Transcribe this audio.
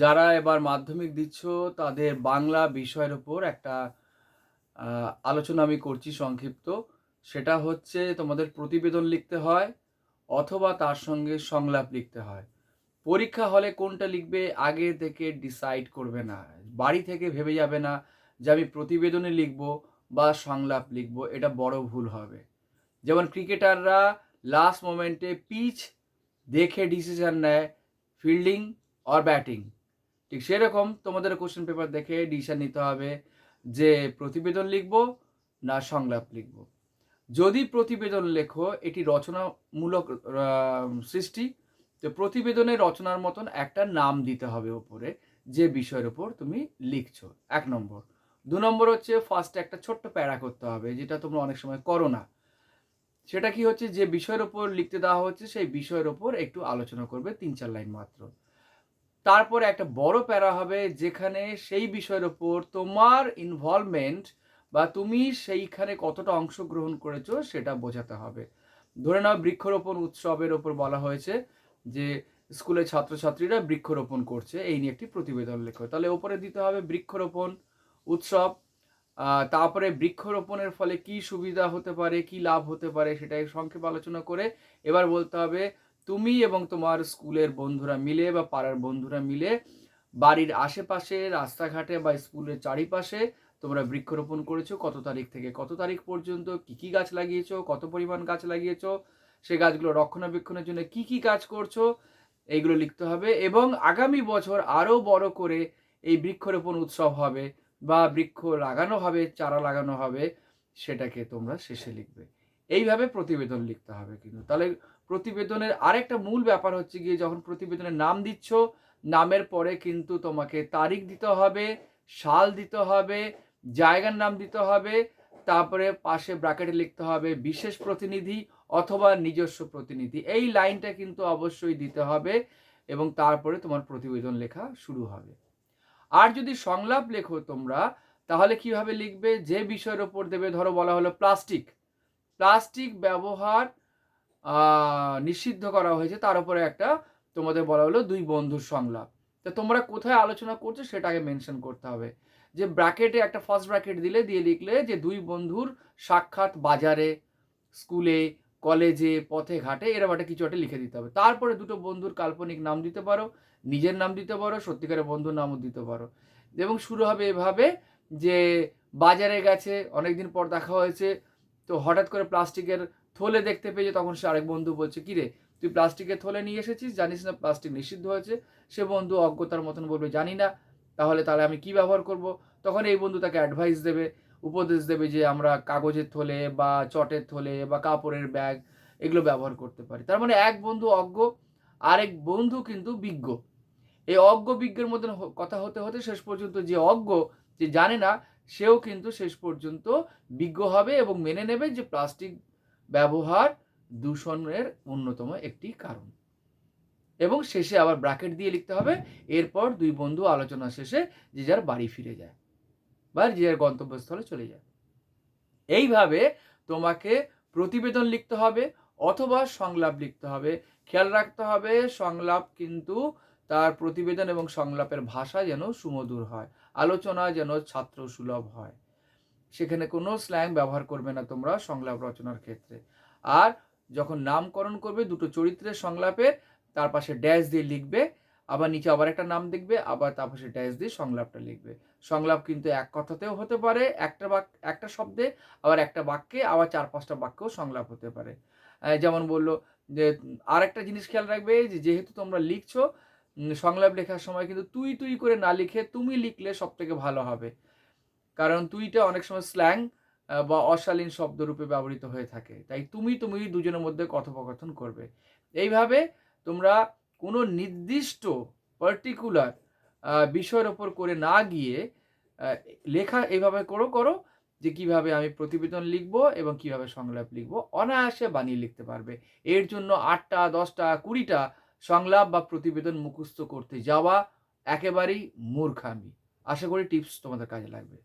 যারা এবার মাধ্যমিক দিচ্ছ, তাদের বাংলা বিষয়ের ওপর একটা আলোচনা আমি করছি সংক্ষিপ্ত। সেটা হচ্ছে তোমাদের প্রতিবেদন লিখতে হয় অথবা তার সঙ্গে সংলাপ লিখতে হয়। পরীক্ষা হলে কোনটা লিখবে আগে থেকে ডিসাইড করবে না। বাড়ি থেকে ভেবে যাবে না যে আমি প্রতিবেদনে লিখব বা সংলাপ লিখব, এটা বড় ভুল হবে। যেমন ক্রিকেটাররা লাস্ট মোমেন্টে পিচ দেখে ডিসিশন নেয় ফিল্ডিং অর ব্যাটিং ঠিক সেরকম তোমাদের কোশ্চেন পেপার দেখে ডিসিশন নিতে হবে যে প্রতিবেদন লিখব না সংলাপ লিখব। যদি প্রতিবেদন লেখো, এটি রচনামূলক সৃষ্টি, তো প্রতিবেদনের রচনার মতন একটা নাম দিতে হবে ওপরে যে বিষয়ের ওপর তুমি লিখছো। এক নম্বর। দু নম্বর হচ্ছে ফার্স্টে একটা ছোট্ট প্যারা করতে হবে, যেটা তোমরা অনেক সময় করো না। সেটা কি হচ্ছে? যে বিষয়ের ওপর লিখতে দেওয়া হচ্ছে, সেই বিষয়ের ওপর একটু আলোচনা করবে তিন চার লাইন মাত্র। তারপরে একটা বড় প্যারা হবে যেখানে সেই বিষয়ের ওপর তোমার ইনভলভমেন্ট বা তুমি সেইখানে কতটা অংশগ্রহণ করেছ সেটা বোঝাতে হবে। ধরে নাও বৃক্ষরোপণ উৎসবের ওপর বলা হয়েছে যে স্কুলের ছাত্রছাত্রীরা বৃক্ষরোপণ করছে, এই নিয়ে একটি প্রতিবেদন লেখো তাহলে ওপরে দিতে হবে বৃক্ষরোপণ উৎসব। তারপরে বৃক্ষরোপণের ফলে কি সুবিধা হতে পারে, কি লাভ হতে পারে সেটাই সংক্ষেপে আলোচনা করে এবার বলতে হবে তুমি এবং তোমার স্কুলের বন্ধুরা মিলে বা পাড়ার বন্ধুরা মিলে বাড়ির আশেপাশে, রাস্তাঘাটে বা স্কুলের চারিপাশে তোমরা বৃক্ষরোপণ করেছ। কত তারিখ থেকে কত তারিখ পর্যন্ত কি কি গাছ লাগিয়েছো? কত পরিমাণ গাছ লাগিয়েছো? সে গাছগুলো রক্ষণাবেক্ষণের জন্য কি কি কাজ করছ? এইগুলো লিখতে হবে এবং আগামী বছর আরও বড় করে এই বৃক্ষরোপণ উৎসব হবে বা বৃক্ষ লাগানো হবে, চারা লাগানো হবে, সেটাকে তোমরা শেষে লিখবে। এইভাবে প্রতিবেদন লিখতে হবে কিন্তু। তাহলে প্রতিবেদনের আরেকটা মূল ব্যাপার হচ্ছে গিয়ে যখন প্রতিবেদনের নাম দিচ্ছ, নামের পরে কিন্তু তোমাকে তারিখ দিতে হবে, সাল দিতে হবে, জায়গার নাম দিতে হবে, তারপরে পাশে ব্র্যাকেটে লিখতে হবে বিশেষ প্রতিনিধি অথবা নিজস্ব প্রতিনিধি। এই লাইনটা কিন্তু অবশ্যই দিতে হবে এবং তারপরে তোমার প্রতিবেদন লেখা শুরু হবে। আর যদি সংলাপ লেখো তোমরা, তাহলে কীভাবে লিখবে? যে বিষয়ের ওপর দেবে, ধরো বলা হলো প্লাস্টিক। প্লাস্টিক ব্যবহার নিষিদ্ধ করা হয়েছে। তার উপরে একটা তোমাদের বলা হলো দুই বন্ধুর সংলাপ। তো তোমরা কোথায় আলোচনা করছ সেটা আগে মেনশন করতে হবে। যে ব্র্যাকেটে একটা ফার্স্ট ব্র্যাকেট দিলে, দিয়ে লিখলে যে দুই বন্ধুর সাক্ষাৎ বাজারে স্কুলে কলেজে পথে, ঘাটে, এরকম একটা কিছু একটা লিখে দিতে হবে। তারপরে দুটো বন্ধুর কাল্পনিক নাম দিতে পারো, নিজের নাম দিতে পারো, সত্যিকারের বন্ধুর নামও দিতে পারো। এবং শুরু হবে এভাবে যে বাজারে গেছে, অনেকদিন পর দেখা হয়েছে, তো হঠাৎ করে প্লাস্টিকের থলে দেখতে পেয়েছে তখন সে আরেক বন্ধু বলছে কিরে তুই প্লাস্টিকের থলে নিয়ে এসেছিস? জানিস না প্লাস্টিক নিষিদ্ধ হয়েছে? সে বন্ধু অজ্ঞতার মতন বলবে, জানি না, তাহলে তাহলে আমি কি ব্যবহার করব? তখন এই বন্ধু তাকে অ্যাডভাইস দেবে, উপদেশ দেবে যে আমরা কাগজের থলে বা চটের থলে বা কাপড়ের ব্যাগ এগুলো ব্যবহার করতে পারি। তার মানে এক বন্ধু অজ্ঞ, আরেক বন্ধু কিন্তু বিজ্ঞ। এই অজ্ঞ বিজ্ঞের হ- কথা হতে হতে শেষ পর্যন্ত যে অজ্ঞ যে জানে না, সেও কিন্তু শেষ পর্যন্ত বিজ্ঞ হবে এবং মেনে নেবে যে প্লাস্টিক ব্যবহার দূষণের অন্যতম একটি কারণ। এবং শেষে আবার ব্র্যাকেট দিয়ে লিখতে হবে, এরপর দুই বন্ধু আলোচনা শেষে যে যার বাড়ি ফিরে যায় বা যে যার গন্তব্যস্থলে চলে যায়। এইভাবে তোমাকে প্রতিবেদন লিখতে হবে অথবা সংলাপ লিখতে হবে। খেয়াল রাখতে হবে সংলাপ কিন্তু তার প্রতিবেদন এবং সংলাপের ভাষা যেন সুমধুর হয়, আলোচনা যেন ছাত্র সুলভ হয়। সেখানে কোনো স্ল্যাং ব্যবহার করবে না তোমরা সংলাপ রচনার ক্ষেত্রে। আর যখন নামকরণ করবে, দুটো চরিত্রের সংলাপের, তার পাশে ড্যাশ দিয়ে লিখবে, আবার নিচে আবার একটা নাম দেখবে, আবার তার পাশে ড্যাশ দিয়ে সংলাপটা লিখবে। সংলাপ কিন্তু এক কথাতেও হতে পারে, একটা বাক, একটা শব্দে, আবার একটা বাক্যে, আবার চার পাঁচটা বাক্যেও সংলাপ হতে পারে। যেমন বলল যে আর একটা জিনিস খেয়াল রাখবে যে যেহেতু তোমরা লিখছো সংলাপ লেখার সময় কিন্তু তুই তুই করে না লিখে তুমি লিখলে সব থেকে ভালো হবে। কারণ তুইটা অনেক সময় স্ল্যাং বা অশালীন শব্দরূপে ব্যবহৃত হয়ে থাকে। তাই তুমি তুমি দুজনের মধ্যে কথোপকথন করবে। এইভাবে তোমরা কোনো নির্দিষ্ট পার্টিকুলার বিষয়ের ওপর করে না গিয়ে লেখা এইভাবে করো করো যে কীভাবে আমি প্রতিবেদন লিখব এবং কীভাবে সংলাপ লিখব। অনায়াসে বানিয়ে লিখতে পারবে। এর জন্য আটটা, দশটা, কুড়িটা সংলাপ বা প্রতিবেদন মুখস্থ করতে যাওয়া একেবারেই মূর্খামি। আশা করি টিপস তোমাদের কাজে লাগবে।